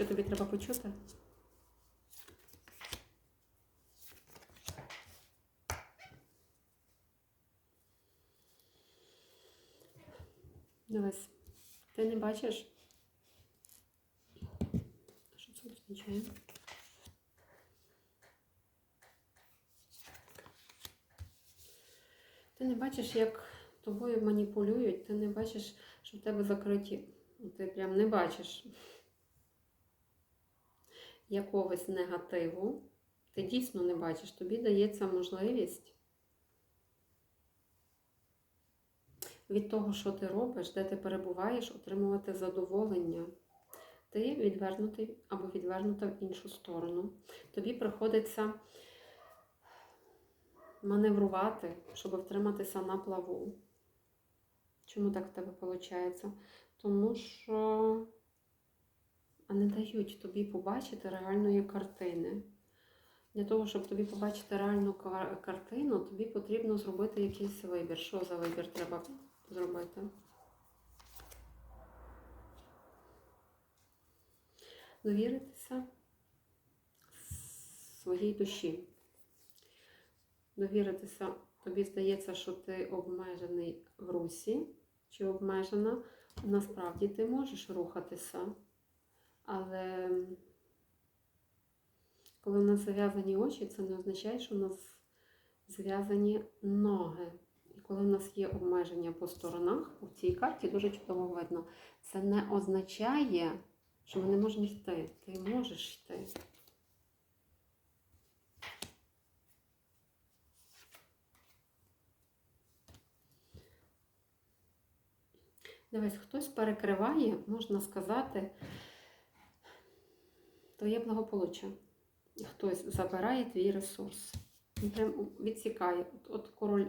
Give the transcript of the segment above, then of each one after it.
Що тобі треба почути? Дивись, ти не бачиш? Що це означає? Ти не бачиш, як тобою маніпулюють, ти не бачиш, що в тебе закриті. Ти прям не бачиш якогось негативу. Ти дійсно не бачиш, тобі дається можливість від того, що ти робиш, де ти перебуваєш, отримувати задоволення. Ти відвернутий або відвернута в іншу сторону. Тобі приходиться маневрувати, щоб втриматися на плаву. Чому так в тебе виходить? Тому що а не дають тобі побачити реальної картини. Для того, щоб тобі побачити реальну картину, тобі потрібно зробити якийсь вибір. Що за вибір треба зробити? Довіритися своїй душі. Довіритися, тобі здається, що ти обмежений в русі чи обмежена. Насправді ти можеш рухатися, але коли в нас зав'язані очі, це не означає, що в нас зв'язані ноги. І коли в нас є обмеження по сторонах, у цій карті дуже чудово видно, це не означає, що ми не можемо йти. Ти можеш йти. Дивись, хтось перекриває, можна сказати, твоє благополуччя. Хтось забирає твій ресурс. Він прям відсікає. От, от король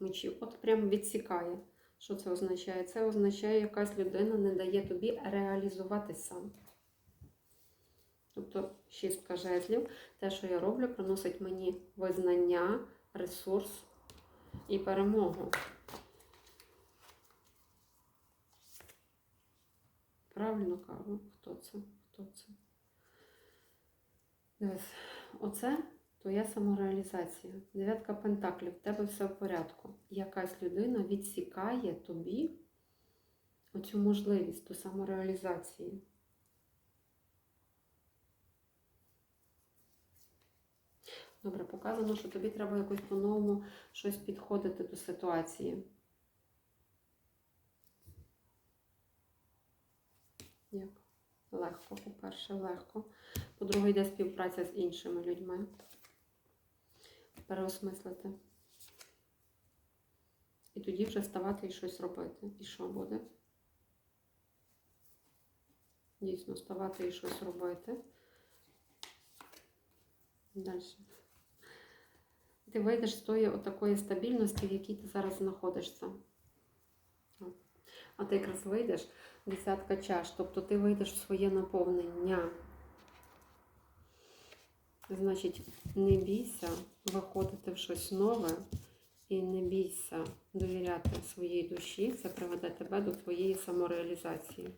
мечів, от прям відсікає. Що це означає? Це означає, якась людина не дає тобі реалізуватися. Тобто шістка жезлів, те, що я роблю, приносить мені визнання, ресурс і перемогу. Правильно кажу, хто це? Хто це? Дивись, оце твоя самореалізація. Дев'ятка пентаклів, в тебе все в порядку. Якась людина відсікає тобі оцю можливість до самореалізації. Добре, показано, що тобі треба якось по-новому щось підходити до ситуації. Як? Легко, по-перше, легко. По-друге, йде співпраця з іншими людьми. Переосмислити. І тоді вже ставати і щось робити. І що буде? Дійсно, ставати і щось робити. Далі. Ти вийдеш з тої отакої стабільності, в якій ти зараз знаходишся. А ти якраз вийдеш десятка чаш, тобто ти вийдеш в своє наповнення. Значить, не бійся виходити в щось нове і не бійся довіряти своїй душі, це приведе тебе до твоєї самореалізації.